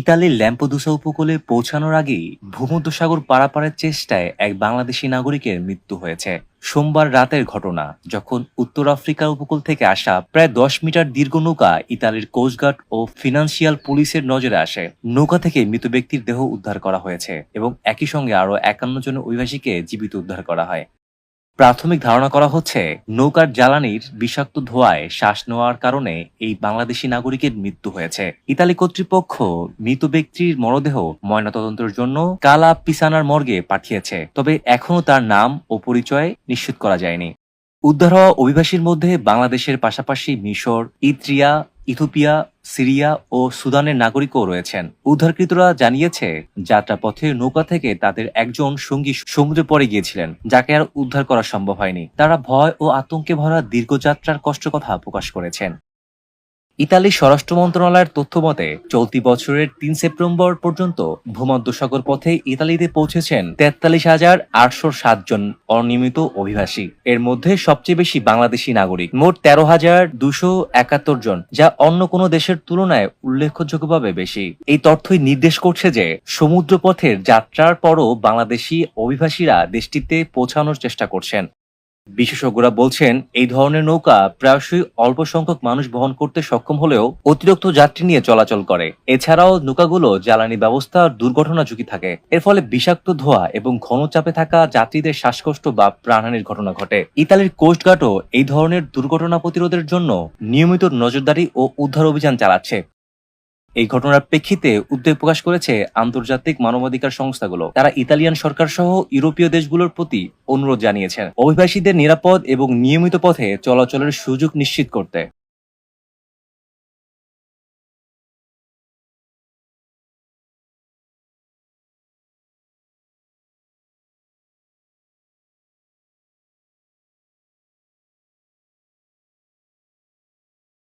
ইতালির ল্যাম্পোদুসা উপকূলে পৌঁছানোর আগেই ভূমধ্যসাগর পারাপারের চেষ্টায় এক বাংলাদেশি নাগরিকের মৃত্যু হয়েছে। সোমবার রাতের ঘটনা, যখন উত্তর আফ্রিকার উপকূল থেকে আসা প্রায় দশ মিটার দীর্ঘ নৌকা ইতালির কোস্টগার্ড ও ফিনান্সিয়াল পুলিশের নজরে আসে। নৌকা থেকে মৃত ব্যক্তির দেহ উদ্ধার করা হয়েছে এবং একই সঙ্গে আরও একান্ন জন অভিবাসীকে জীবিত উদ্ধার করা হয়। প্রাথমিক ধারণা করা হচ্ছে, নৌকার জ্বালানির বিষাক্ত ধোঁয়ায় শ্বাস নেওয়ার কারণে এই বাংলাদেশি নাগরিকের মৃত্যু হয়েছে। ইতালি কর্তৃপক্ষ মৃত ব্যক্তির মরদেহ ময়নাতদন্তের জন্য কালা পিসানার মর্গে পাঠিয়েছে, তবে এখনও তার নাম ও পরিচয় নিশ্চিত করা যায়নি। উদ্ধার হওয়া অভিবাসীর মধ্যে বাংলাদেশের পাশাপাশি মিশর, ইত্রিয়া ইথোপিয়া সিরিয়া ও সুদানের নাগরিকও রয়েছেন। উদ্ধারকৃতরা জানিয়েছে, যাত্রাপথে নৌকা থেকে তাদের একজন সঙ্গী সমুদ্রে পড়ে গিয়েছিলেন, যাকে আর উদ্ধার করা সম্ভব হয়নি। তারা ভয় ও আতঙ্কে ভরা দীর্ঘযাত্রার কষ্ট কথা প্রকাশ করেছেন। ইতালির স্বরাষ্ট্র মন্ত্রণালয়ের তথ্য মতে, চলতি বছরের তিন সেপ্টেম্বর পর্যন্ত ভূমধ্যসাগর পথে ইতালিতে পৌঁছেছেন তেতাল্লিশ হাজার আটশো জন অনিয়মিত অভিবাসী। এর মধ্যে সবচেয়ে বেশি বাংলাদেশি নাগরিক। মোট তেরো হাজার দুশো একাত্তর জন, যা অন্য কোনো দেশের তুলনায় উল্লেখযোগ্যভাবে বেশি। এই তথ্যই নির্দেশ করছে যে সমুদ্র পথের যাত্রার পরও বাংলাদেশি অভিবাসীরা দেশটিতে পৌঁছানোর চেষ্টা করছেন। বিশেষজ্ঞরা বলছেন, এই ধরনের নৌকা প্রায়শই অল্প সংখ্যক মানুষ বহন করতে সক্ষম হলেও অতিরিক্ত যাত্রী নিয়ে চলাচল করে। এছাড়াও নৌকাগুলো জ্বালানি ব্যবস্থা দুর্ঘটনা ঝুঁকি থাকে। এর ফলে বিষাক্ত ধোঁয়া এবং ঘন চাপে থাকা যাত্রীদের শ্বাসকষ্ট বা প্রাণহানির ঘটনা ঘটে। ইতালির কোস্টগার্ডও এই ধরনের দুর্ঘটনা প্রতিরোধের জন্য নিয়মিত নজরদারি ও উদ্ধার অভিযান চালাচ্ছে। এই ঘটনার প্রেক্ষিতে উদ্বেগ প্রকাশ করেছে আন্তর্জাতিক মানবাধিকার সংস্থাগুলো। তারা ইতালিয়ান সরকার সহ ইউরোপীয় দেশগুলোর প্রতি অনুরোধ জানিয়েছেন। অভিবাসীদের নিরাপদ এবং নিয়মিত পথে চলাচলের সুযোগ নিশ্চিত করতে।